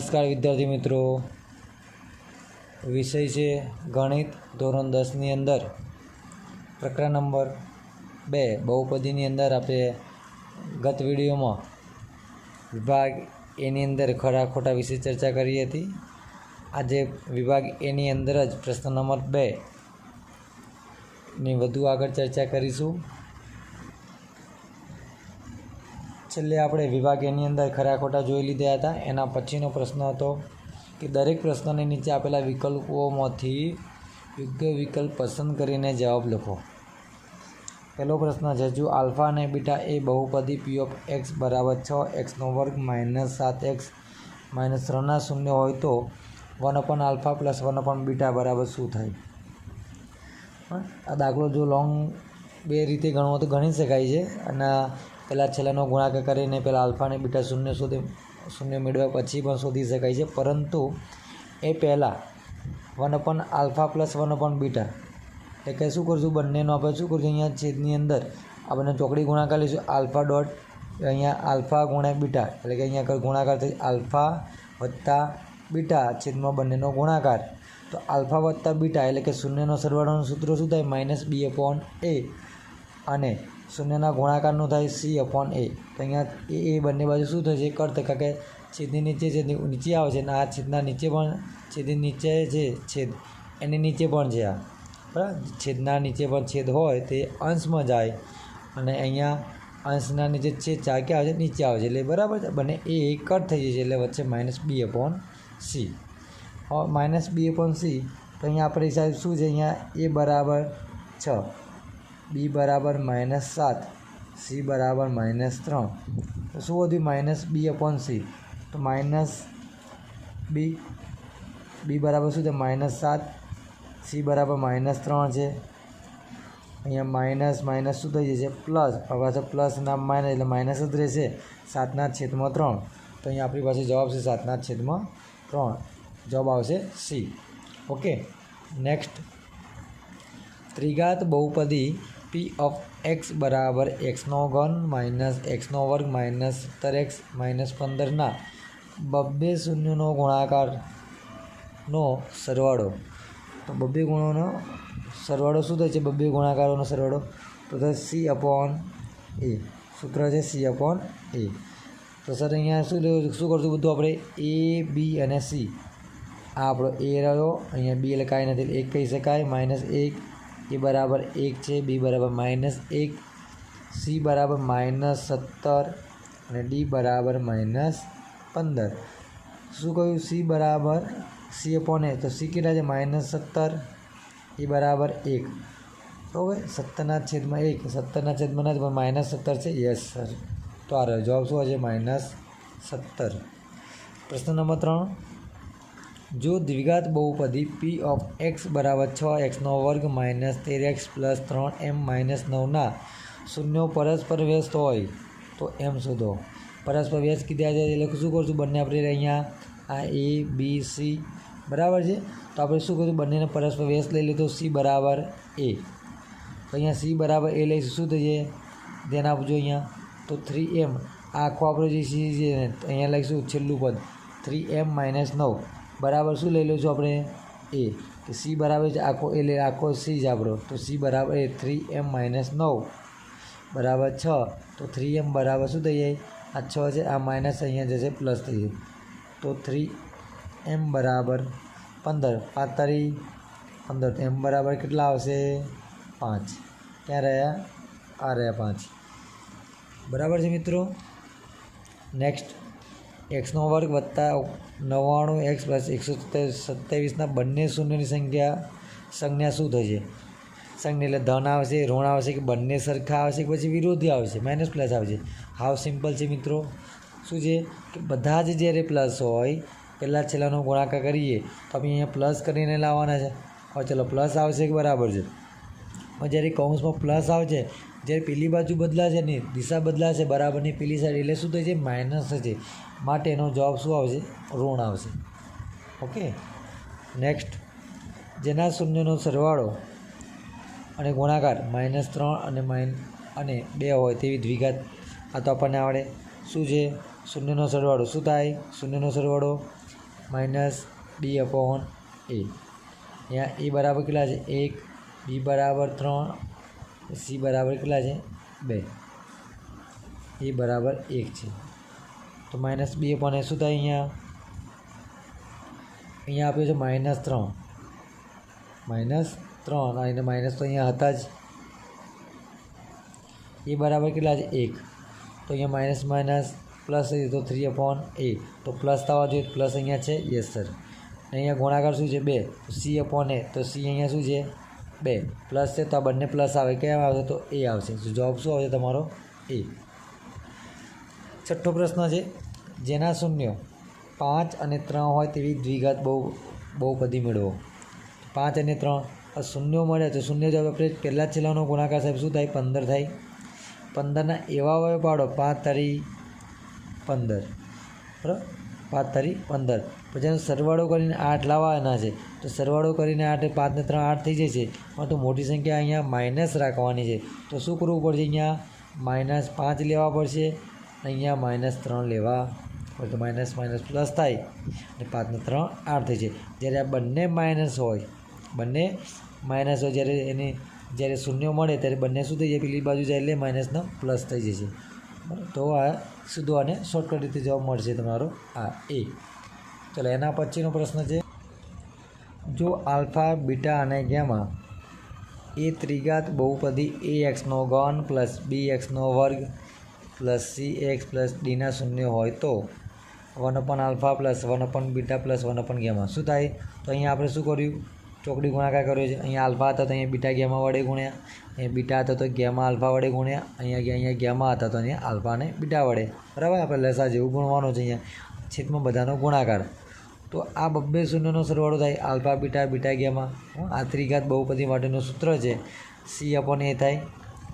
નમસ્કાર વિદ્યાર્થી મિત્રો. વિષય છે ગણિત ધોરણ દસની અંદર. પ્રકરણ નંબર બે, બહુપદીની અંદર આપણે ગત વિડીયોમાં વિભાગ એની અંદર ખરા ખોટા વિશે ચર્ચા કરી હતી. આજે વિભાગ એની અંદર જ પ્રશ્ન નંબર બે વધુ આગળ ચર્ચા કરીશું. છેલ્લે આપણે વિભાગ એની અંદર ખરા ખોટા જોઈ લીધા હતા. એના પછીનો પ્રશ્ન હતો કે દરેક પ્રશ્નની નીચે આપેલા વિકલ્પોમાંથી યોગ્ય વિકલ્પ પસંદ કરીને જવાબ લખો. પહેલો પ્રશ્ન છે જો આલ્ફા અને બીટા એ બહુપદી પી ઓફ એક્સ બરાબર છ એક્સનો વર્ગ માઇનસ સાત એક્સ માઇનસ ત્રણના શૂન્ય હોય તો one upon alpha plus one upon beta બરાબર શું થાય? આ દાખલો જો લોંગ બે રીતે ગણવો તો ગણી શકાય છે. અને પહેલાં છેલ્લાનો ગુણાકાર કરીને પહેલાં આલ્ફા બીટા શૂન્ય સુધી શૂન્ય મેળવ્યા પછી પણ શોધી શકાય છે. પરંતુ એ પહેલાં one upon alpha plus one upon beta. એટલે કે શું કરશું? બંનેનો આપણે શું કરશું? અહીંયા છેદની અંદર આપણે ચોકડી ગુણાકાર લઈશું. આલ્ફા ડોટ અહીંયા આલ્ફા ગુણ્યા બીટા. એટલે કે અહીંયા આગળ ગુણાકાર થઈ આલ્ફા વત્તા બીટા છેદમાં બંનેનો ગુણાકાર. તો આલ્ફા વત્તા બીટા એટલે કે શૂન્યનો સરવાળાનું સૂત્ર શું થાય? Minus b upon a. અને શૂન્યના ગુણાકારનું થાય સી અપોન એ તો અહીંયા એ એ બંને બાજુ શું થશે? કટ કારણ કે છેદની નીચે છેદની નીચે આવે છે, અને આ છેદના નીચે પણ, છેદની નીચે છે છેદ, એની નીચે પણ છે આ. બરાબર? છેદના નીચે પણ છેદ હોય તે અંશમાં જાય, અને અહીંયા અંશના નીચે છેદ ચાર ક્યાં આવે છે? નીચે આવે છે. એટલે બરાબર છે? બંને એ કટ થઈ જશે, એટલે વચ્ચે minus b upon c minus b upon c તો અહીંયા આપણે હિસાબ શું છે? અહીંયા એ બરાબર છ. બી બરાબર માઇનસ સાત સી બરાબર માઇનસ ત્રણ. તો શું વધ્યું? માઇનસ બી અપોન સી તો માઇનસ બી બી બરાબર શું છે? માઇનસ સાત સી બરાબર માઇનસ ત્રણ છે. અહીંયા માઇનસ માઇનસ શું થઈ જશે? પ્લસ હવે પાછળ પ્લસ ના માઇનસ એટલે માઇનસ જ રહેશે સાતના છેદમાં ત્રણ. તો અહીંયા આપણી પાસે જવાબ છે સાતના છેદમાં ત્રણ. જવાબ આવશે સી ઓકે નેક્સ્ટ ત્રિઘાત બહુપદી પી ઓફ એક્સ બરાબર એક્સનો ઘન માઇનસ એક્સનો વર્ગ માઇનસ સત્તર એક્સ માઇનસ પંદરના બબ્બે શૂન્યનો ગુણાકારનો સરવાળો. તો બબ્બે ગુણોનો સરવાળો શું થાય છે? બબ્બે ગુણાકારોનો સરવાળો. તો થાય સી અપોન એ સૂત્ર છે સી અપોન એ તો સર, અહીંયા શું લેવું શું કરશું બધું આપણે? એ બી અને સી આ આપણો એ રહ્યો. અહીંયા બી કાંઈ નથી. એક કહી શકાય. માઇનસ એક એ બરાબર એક છે, બી બરાબર માઇનસ એક, સી બરાબર માઇનસ સત્તર અને ડી બરાબર માઇનસ પંદર. શું કહ્યું? સી બરાબર, સી અપોન એ તો સી કેટલા છે? માઇનસ સત્તર, એ બરાબર એક. બરાબર? સત્તરના છેદમાં એક. સત્તરના છેદમાં નથી પણ માઇનસ સત્તર છે? Yes, sir. તો આ જવાબ શું હશે? માઇનસ સત્તર. પ્રશ્ન નંબર ત્રણ. જો દ્વિઘાત બહુપદી પી ઓફ એક્સ બરાબર છ એક્સનો વર્ગ માઇનસ તેર એક્સ પ્લસ ત્રણ એમ માઇનસ નવના શૂન્યો પરસ્પર વ્યસ્ત હોય, તો એમ શોધો. પરસ્પર વ્યસ્ત કીધા છે એટલે શું કરશું બંને આપણે અહીંયા આ એ બી સી બરાબર છે? તો આપણે શું કરીશું બંનેને પરસ્પર વ્યસ્ત લઈ લીધો. સી બરાબર એ તો અહીંયા સી બરાબર એ લઈશું. શું થશે ધ્યાન આપજો અહીંયા. તો થ્રી એમ આખો આપણો જે સી છે અહીંયા લઈશું છેલ્લું પદ. થ્રી એમ માઇનસ નવ. બરાબર શું લઈ લઈશું આપણે? એ કે સી બરાબર છે, આખો એ આખો સી જ આપણો. તો સી બરાબર એ થ્રી એમ માઇનસ નવ. બરાબર છ. તો થ્રી એમ બરાબર શું થઈ જાય? આ છ છે, આ માઇનસ અહીંયા જશે પ્લસ થઈ જાય તો થ્રી એમ બરાબર પંદર. પાંચ તારી પંદર એમ બરાબર કેટલા આવશે? પાંચ. ક્યાં રહ્યા? આ રહ્યા પાંચ. બરાબર છે મિત્રો? નેક્સ્ટ એક્સનો વર્ગ વત્તા નવ્વાણું એક્સ પ્લસ એકસો સત્યાવીસના બંને શૂન્યની સંખ્યા, સંજ્ઞા શું થશે? સંજ્ઞા એટલે ધન આવશે, ઋણ આવશે કે બંને સરખા આવશે કે પછી વિરોધી આવશે? માઇનસ પ્લસ આવશે. હાવ સિમ્પલ છે મિત્રો? શું છે? કે બધા જ જ્યારે પ્લસ હોય, પહેલાં છેલ્લાનો ગુણાકાર કરીએ, તો આપણે અહીંયા પ્લસ કરીને લાવવાના છે. હવે ચલો પ્લસ આવશે કે બરાબર છે? જ્યારે કૌંસમાં પ્લસ આવશે, જ્યારે પેલી બાજુ બદલાશે ને દિશા બદલાશે, બરાબરની પેલી સાઈડ એટલે શું થશે? માઇનસ થશે. માટે એનો જવાબ શું આવશે? ઋણ આવશે. ઓકે? નેક્સ્ટ જેના શૂન્યનો સરવાળો અને ગુણાકાર માઇનસ ત્રણ અને માઇન અને બે હોય તેવી દ્વિઘાત, આ તો આપણને આવડે. શું છે? શૂન્યનો સરવાળો શું થાય? શૂન્યનો સરવાળો માઇનસ બી અપોન એ. અહીંયા એ બરાબર કેટલા છે? એક, બી બરાબર ત્રણ, સી બરાબર કેટલા છે? બે. એ બરાબર એક છે. તો માઇનસ બી અપોન એ શું થાય અહીંયા? અહીંયા આપ્યું છે માઇનસ ત્રણ. માઇનસ ત્રણ અને માઇનસ તો અહીંયા હતા જ. એ બરાબર કેટલા છે? એક. તો અહીંયા માઇનસ માઇનસ પ્લસ થઈ તો થ્રી અપોન એ તો પ્લસ થવા જોઈએ પ્લસ અહીંયા છે? યસ સર અહીંયા ગુણાકાર શું છે? બે. તો સી અપોન એ તો સી અહીંયા શું છે? બે. પ્લસ છે તો આ બંને પ્લસ આવે. કેમ આવશે તો એ આવશે. જવાબ શું આવશે તમારો? એ. છઠ્ઠો પ્રશ્ન છે, જેના શૂન્યો પાંચ અને ત્રણ હોય તેવી દ્વિઘાત બહુ બહુ બધી મેળવો. પાંચ અને ત્રણ, આ શૂન્યો મળે તો શૂન્ય જવાબ આપણે પહેલાં છેલ્લાનો ગુણાકાર સાહેબ શું થાય? પંદર થાય. પંદરના એવા હોય પાડો, પાંચ તારી પંદર. બરાબર? પાંચ તારી પંદર. પછી સરવાળો કરીને આઠ લાવવાના છે. તો સરવાળો કરીને આઠ પાંચને ત્રણ આઠ થઈ જશે પણ તો મોટી સંખ્યા અહીંયા માઇનસ રાખવાની છે. તો શું કરવું પડશે અહીંયા? માઇનસ પાંચ લેવા પડશે. અહીંયા માઇનસ ત્રણ લેવા હોય તો માઇનસ માઇનસ પ્લસ થાય અને પાંચને ત્રણ આઠ થઈ છે જ્યારે આ બંને માઇનસ હોય, બંને માઇનસ હોય જ્યારે એને જ્યારે શૂન્ય મળે ત્યારે બંને શું થઈ જાય? પેલી બાજુ જાય એટલે માઇનસનો પ્લસ થઈ જશે. તો આ સીધો આને શોર્ટકટ રીતે જવાબ મળશે તમારો આ એ ચલો, એના પછીનો પ્રશ્ન છે. જો આલ્ફા, બીટા અને ગેમા એ ત્રિઘાત બહુપદી એ એક્સનો ઘન પ્લસ બી એક્સનો વર્ગ પ્લસ સી, એક્સ પ્લસ ડીના શૂન્ય હોય તો one upon alpha plus one upon beta plus one upon gamma. શું થાય? તો અહીંયા આપણે શું કર્યું? ચોકડી ગુણાકાર કર્યો છે. અહીંયા આલ્ફા હતા તો અહીંયા બીટા ગેમા વડે ગુણ્યા. અહીંયા બીટા હતા તો ગેમા આલ્ફા વડે ગુણ્યા. અહીંયા અહીંયા ગેમા હતા તો અહીંયા આલ્ફા અને બીટા વડે. બરાબર? આપણે લસા જેવું ગુણવાનું છે અહીંયા. છેદમાં બધાનો ગુણાકાર. તો આ બબ્બે શૂન્યનો સરવાળો થાય. Alpha, beta beta gamma. આ ત્રિઘાત બહુપદી માટેનું સૂત્ર છે. સી અપોન એ થાય.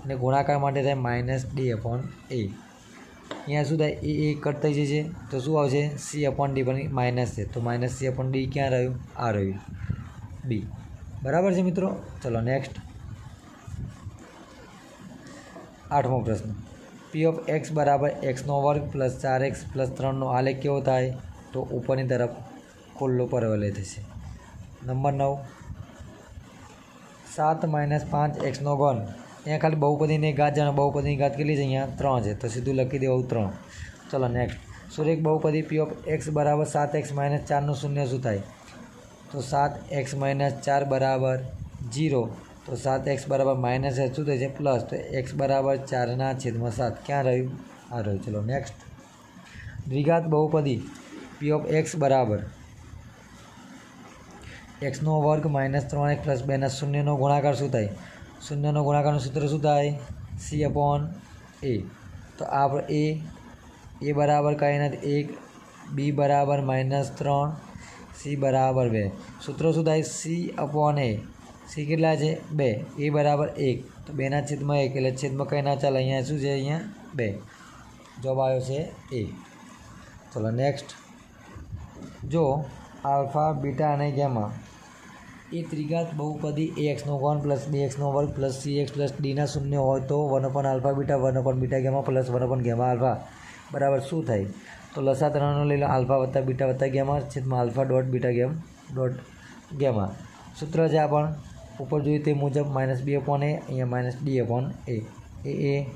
અને ગુણાકાર માટે થાય માઇનસ ડી અપોન એ. અહીંયા શું થાય? એ એ કટ થઈ જશે. તો શું આવશે? સી અપોન ડી પણ માઇનસ છે. તો માઇનસ સી અપોન ડી ક્યાં રહ્યું? આ રહ્યું. બી. બરાબર છે મિત્રો? ચલો નેક્સ્ટ. આઠમો પ્રશ્ન. પી ઓફ એક્સ બરાબર એક્સનો વર્ગ પ્લસ ચાર એક્સ પ્લસ ત્રણનો આલેખ કેવો થાય? તો ઉપરની તરફ ખુલ્લો પરવલે થશે. નંબર નવ. સાત માઇનસ પાંચ એક્સનો ઘન. અહીંયા ખાલી બહુપદીની ઘાત જાણે બહુપદીની ઘાત કેટલી છે અહીંયા? ત્રણ છે. તો સીધું લખી દેવું ત્રણ. ચલો નેક્સ્ટ સુરેખ બહુપદી, પી ઓફ એક્સ બરાબર સાત એક્સ માઇનસ ચારનું શૂન્ય શું થાય? તો સાત એક્સ માઇનસ ચાર બરાબર જીરો તો સાત એક્સ બરાબર માઇનસ શું થાય છે? પ્લસ તો એક્સ બરાબર ચારના છેદમાં સાત. ક્યાં રહ્યું? આ રહ્યું. ચલો નેક્સ્ટ દ્વિઘાત બહુપદી, પી ઓફ એક્સ બરાબર એક્સનો વર્ગ માઇનસ ત્રણ એક પ્લસ બેના શૂન્યનો ગુણાકાર શું થાય? શૂન્યનો ગુણાકારનું સૂત્ર શું થાય? C upon a. તો આપણે એ એ બરાબર કંઈ નથી. એક, બી બરાબર માઇનસ ત્રણ, સી બરાબર બે. સૂત્ર શું થાય? સી અપોન એ. સી કેટલા છે? બે. એ બરાબર એક. તો બેના છેદમાં એક એટલે છેદમાં કંઈ ના ચાલે. અહીંયા શું છે? અહીંયા બે. જવાબ આવ્યો છે એ. ચલો નેક્સ્ટ જો, આલ્ફા, બીટા અને ગેમા. એ ત્રિઘાત બહુપદી એ એક્સનો વન પ્લસ બી એક્સનો વર્ગ પ્લસ સી એક્સ પ્લસ ડીના શૂન્ય હોય તો one upon alpha beta one upon beta gamma plus one upon gamma alpha બરાબર, શું થાય? તો લસા ત્રણનો લઈ લો આલ્ફા વત્તા બીટા વત્તા ગેમા છેદમાં alpha dot beta gamma dot gamma સૂત્ર છે આ પણ. ઉપર જોઈએ તે મુજબ માઇનસ બી અપોન એ અહીંયા minus d upon a a a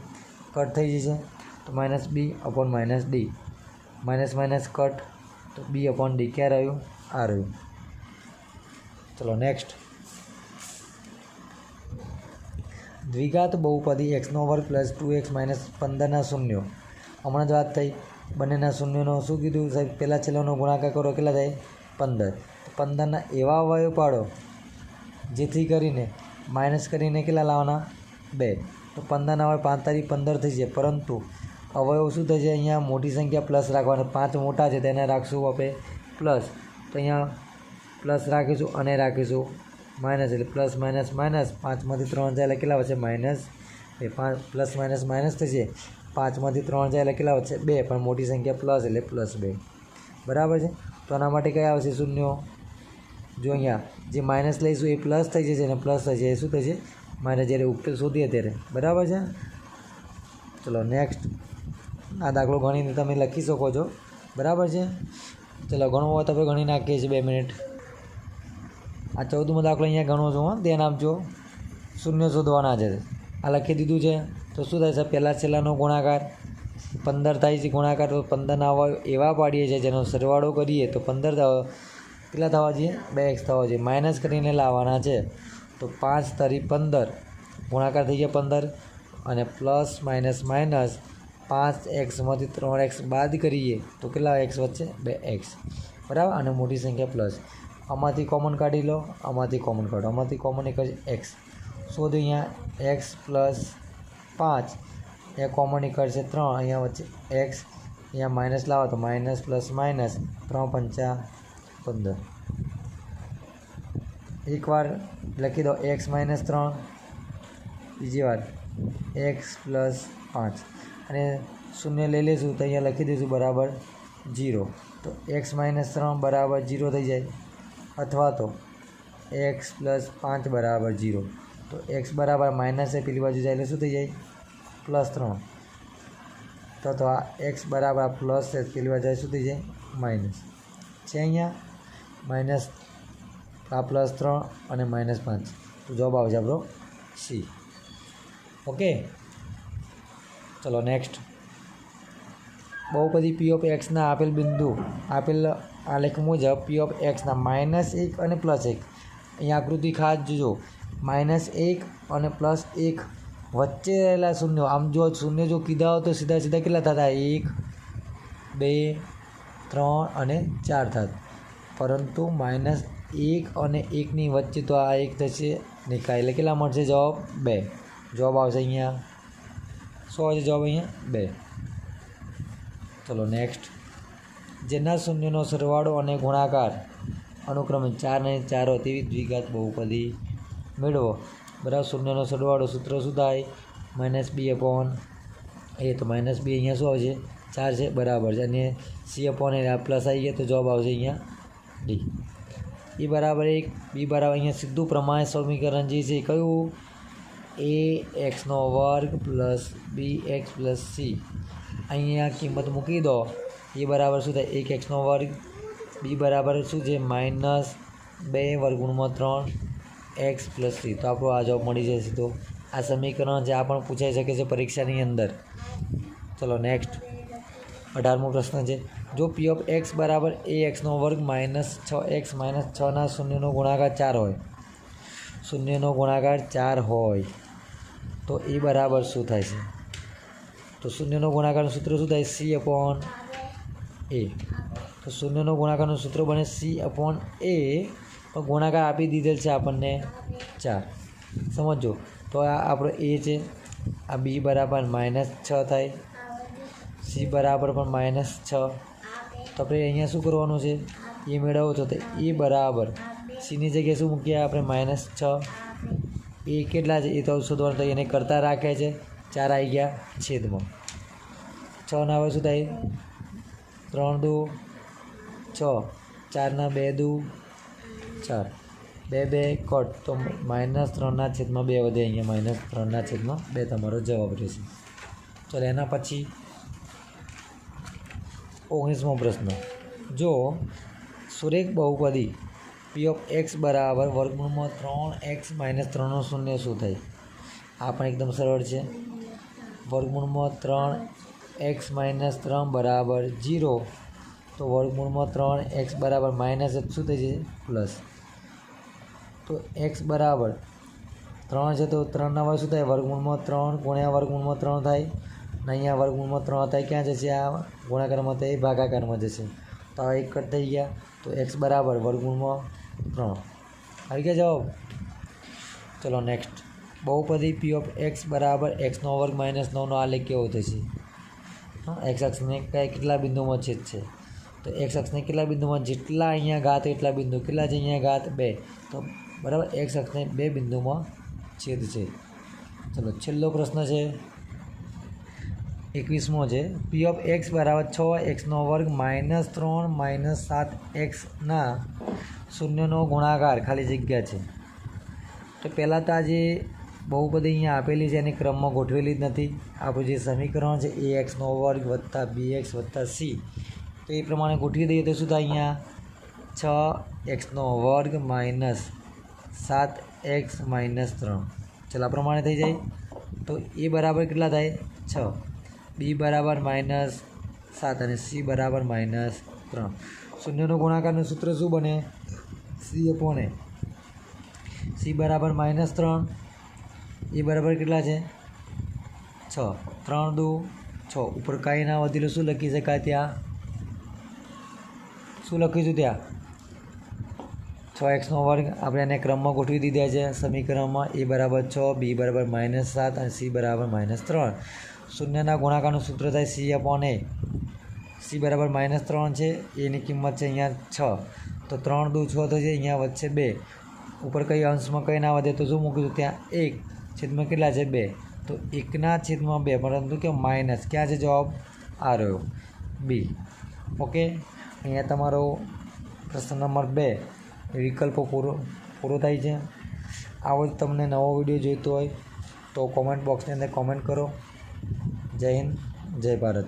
cut થઈ જશે. તો minus b upon minus d minus minus cut તો બી અપોન ડી ક્યાં રહ્યું? આ રહ્યું. ચલો નેક્સ્ટ દ્વિઘાત બહુપદી એક્સનો વર્ગ પ્લસ ટુ એક્સ માઇનસ પંદરના શૂન્યો. હમણાં જ વાત થઈ. બંનેના શૂન્યનો શું કીધું? સાહેબ પહેલાં છેલ્લાનો ગુણાકાર કરો. કેટલા થાય? પંદર. પંદરના એવા અવયવ પાડો, જેથી કરીને માઇનસ કરીને કેટલા લાવવાના? બે. તો પંદરના હોય પાંચ તારીખ પંદર થઈ જાય. પરંતુ અવયવ શું થશે અહીંયા મોટી સંખ્યા પ્લસ રાખવાના. પાંચ મોટા છે તેને રાખશું આપણે પ્લસ તો અહીંયા પ્લસ રાખીશું અને રાખીશું. માઇનસ એટલે પ્લસ માઇનસ માઇનસ પાંચમાંથી ત્રણ જાય એટલે કેટલા છે માઇનસ. બે પાંચ પ્લસ માઇનસ માઇનસ થશે પાંચમાંથી ત્રણ જાય એટલે કેટલા છે બે, પણ મોટી સંખ્યા પ્લસ એટલે પ્લસ બે. બરાબર છે? તો આના માટે કયા આવશે? શૂન્યો. જો અહીંયા જે માઇનસ લઈશું એ પ્લસ થઈ જશે અને પ્લસ થશે એ શું થશે માઇનસ જ્યારે ઉકેલ શોધીએ ત્યારે. બરાબર છે? ચલો નેક્સ્ટ આ દાખલો ગણીને તમે લખી શકો છો. બરાબર છે? ચલો ઘણો હોય તો ગણી નાખીએ છીએ બે મિનિટ. આ ચૌદમો દાખલો અહીંયા ગણો છું, હા. ધ્યાન આપજો શૂન્ય શોધવાના છે. આ લખી દીધું છે. તો શું થાય છે? પહેલાં છેલ્લાનો ગુણાકાર. પંદર થાય છે ગુણાકાર, તો પંદરના અવાય એવા પાડીએ છીએ જેનો સરવાળો કરીએ તો પંદર કેટલા થવા જોઈએ? બે એક્સ થવા જોઈએ. માઇનસ કરીને લાવવાના છે. તો પાંચ તરી પંદર. ગુણાકાર થઈ ગયા પંદર. અને પ્લસ માઇનસ માઇનસ પાંચ એક્સમાંથી ત્રણ એક્સ બાદ કરીએ તો કેટલા એક્સ વચ્ચે બે એક્સ. બરાબર? અને મોટી સંખ્યા પ્લસ. આમાંથી કોમન કાઢી લો, આમાંથી કોમન કાઢો. આમાંથી કોમન એક જ એક્સ શોધ અહીંયા એક્સ પ્લસ પાંચ. એ કોમન નીકળશે ત્રણ. અહીંયા વચ્ચે એક્સ અહીંયા માઇનસ લાવો તો માઇનસ પ્લસ માઇનસ ત્રણ પંચા પંદર. એકવાર લખી દો એક્સ માઇનસ ત્રણ. બીજી વાર એક્સ પ્લસ પાંચ. અને શૂન્ય લઈ લઈશું તો અહીંયા લખી દઈશું બરાબર જીરો તો એક્સ માઇનસ ત્રણ બરાબર જીરો થઈ જાય. અથવા તો એક્સ પ્લસ પાંચ બરાબર જીરો તો એક્સ બરાબર માઇનસ એ પેલી બાજુ જાય એટલે શું થઈ જાય? પ્લસ ત્રણ. તો તો આ એક્સ બરાબર પ્લસ છે પેલી બાજુ શું થઈ જાય? માઇનસ છે અહીંયા? માઇનસ આ પ્લસ ત્રણ અને માઇનસ પાંચ. તો જવાબ આવશે આપણો સી ઓકે ચલો નેક્સ્ટ બહુપદી પી ઓફ એક્સના આપેલ બિંદુ, આપેલ આલેખ મુજબ પી ઓફ એક્સના માઇનસ એક અને પ્લસ એક. અહીંયા આકૃતિ ખાસ જોજો. માઇનસ એક અને પ્લસ એક વચ્ચે રહેલા શૂન્ય. આમ જો શૂન્ય જો કીધા હોય તો સીધા સીધા કેટલા થતા? એક, બે, ત્રણ અને ચાર થાત. પરંતુ માઇનસ એક અને એકની વચ્ચે તો આ એક થશે. નિકાય. એટલે કેટલા મળશે? જવાબ બે. જવાબ આવશે અહીંયા. શું આવશે જવાબ અહીંયા બે. ચલો નેક્સ્ટ જેના શૂન્યનો સરવાળો અને ગુણાકાર અનુક્રમે ચાર અને ચાર તેવી દ્વિઘાત બહુપદી મેળવો. બરાબર, શૂન્યનો સરવાળો સૂત્ર શું થાય? માઇનસ બી અપોન એ તો માઇનસ બી અહીંયા શું આવશે? ચાર છે, બરાબર છે. અને સી અપોન એ પ્લસ આવી ગયા તો જવાબ આવશે અહીંયા ડી. એ બરાબર એક, બી બરાબર અહીંયા સીધું પ્રમાણે સમીકરણ જે છે કયું? એ એક્સનો વર્ગ plus b x plus c. અહીંયા કિંમત મૂકી દો. એ બરાબર શું થાય? એક એક્સનો વર્ગ, બી બરાબર શું છે? માઇનસ બે વર્ગુણમાં ત્રણ, એક્સ પ્લસ થ્રી. તો આપણો આ જવાબ મળી જશે. તો આ સમીકરણ છે આ પણ પૂછાઈ શકે છે પરીક્ષાની અંદર. ચલો નેક્સ્ટ અઢારમો પ્રશ્ન છે. જો પી ઓફ એક્સ બરાબર એ એક્સનો વર્ગ માઇનસ છ એક્સ માઇનસ છના શૂન્યનો ગુણાકાર ચાર હોય. શૂન્યનો ગુણાકાર ચાર હોય. તો એ બરાબર શું થાય છે? તો શૂન્યનો ગુણાકારનું સૂત્ર શું થાય? C upon a. તો શૂન્યનો ગુણાકારનું સૂત્ર બને સી અપોન એ પણ ગુણાકાર આપી દીધેલ છે આપણને ચાર. સમજો. તો આ આપણો એ છે. આ બી બરાબર માઇનસ છ થાય. સી બરાબર પણ માઇનસ છ. તો આપણે અહીંયા શું કરવાનું છે? એ મેળવો છો તો એ બરાબર. સીની જગ્યાએ શું મૂકીએ આપણે? માઇનસ છ. એ કેટલા છે? એ તો શોધવાનું તો એને કરતાં રાખે છે. ચાર આવી ગયા છેદમાં. છ ના હવે શું થાય? ત્રણ દુ, છ. ચારના બે દુ, ચાર. બે બે કટ તો માઇનસ ત્રણના છેદમાં બે વધે અહીંયા માઇનસ ત્રણના છેદમાં બે તમારો જવાબ રહેશે. ચાલો, એના પછી ઓગણીસમો પ્રશ્ન. જો સુરેખ બહુપદી પી ઓફ એક્સ બરાબર વર્ગમૂળમાં ત્રણ એક્સ માઇનસ ત્રણનો શૂન્ય શું થાય? આ પણ એકદમ સરળ છે. વર્ગમૂળમાં ત્રણ એક્સ માઇનસ ત્રણ બરાબર જીરો તો વર્ગમૂળમાં ત્રણ, એક્સ બરાબર માઇનસ શું થઈ જશે? પ્લસ. તો એક્સ બરાબર ત્રણ છે તો ત્રણના વાર શું થાય? વર્ગમૂળમાં ત્રણ, ગુણ્યા વર્ગમૂળમાં ત્રણ થાય. ને અહીંયા વર્ગમૂળમાં ત્રણ થાય, ક્યાં જશે? આ ગુણાકારમાં થાય ભાગાકારમાં જશે. તો આ એક કટ થઈ ગયા. તો એક્સ બરાબર વર્ગમૂળમાં ત્રણ. આવી ગયા જવાબ? ચલો નેક્સ્ટ. બહુપદી પી ઓફ એક્સ બરાબર એક્સનો વર્ગ માઇનસ નવનો આલેખ કેવો થશે? હા એક્સ અક્ષને કેટલા બિંદુમાં છેદ છે? તો એક્સ અક્ષને કેટલા બિંદુમાં જેટલા અહીંયા ઘાત એટલા બિંદુ. કેટલા છે અહીંયા ઘાત? બે. તો બરાબર એક્સ અક્ષને બે બિંદુમાં છેદ છે. ચલો, છેલ્લો પ્રશ્ન છે. એકવીસમો છે. પી ઓફ એક્સ બરાબર છ એક્સનો વર્ગ માઇનસ ત્રણ માઇનસ સાત એક્સના શૂન્યનો ગુણાકાર ખાલી જગ્યા છે. તો પહેલાં તો આ જે બહુ બધી અહીંયા આપેલી છે, એની ક્રમમાં ગોઠવેલી જ નથી. આપણું જે સમીકરણ છે એ એક્સનો વર્ગ વત્તા બી એક્સ વત્તા સી તો એ પ્રમાણે ગોઠવી દઈએ તો શું થાય અહીંયા? છ એક્સનો વર્ગ માઇનસ સાત એક્સ માઇનસ ત્રણ. ચાલો, આ પ્રમાણે થઈ જાય. તો એ બરાબર કેટલા થાય? છ. બી બરાબર માઇનસ સાત અને સી બરાબર માઇનસ ત્રણ. શૂન્યનો ગુણાકારનું સૂત્ર શું બને? સી અપોન સી બરાબર માઇનસ ત્રણ. એ બરાબર કેટલા છે? છ. ત્રણ દુ, છ. ઉપર કાંઈ ના વધેલું શું લખી શકાય ત્યાં? શું લખીશું ત્યાં? છ એક્સનો વર્ગ આપણે એને ક્રમમાં ગોઠવી દીધા છે. સમીકરણમાં એ બરાબર છ, બી બરાબર માઇનસ સાત અને સી બરાબર માઇનસ ત્રણ. શૂન્યના ગુણાકારનું સૂત્ર થાય સી અપોન એ સી બરાબર માઇનસ ત્રણ છે. એની કિંમત છે અહીંયા છ. તો ત્રણ દુ છ થશે અહીંયા વચ્ચે બે. ઉપર કઈ અંશમાં કંઈ ના વધે તો શું મૂકીશું? ત્યાં એક. છેદમાં કેટલા છે બે? તો એકના છેદમાં બે, પરંતુ કે માઇનસ. ક્યાં છે જવાબ? આ રહ્યો. બી. ઓકે? અહીંયા તમારો પ્રશ્ન નંબર બે. વિકલ્પો પૂરો પૂરો થાય છે. આવો જ તમને નવો વીડિયો જોઈતો હોય તો કોમેન્ટ બોક્સની અંદર કોમેન્ટ કરો. જય હિન્દ, જય ભારત.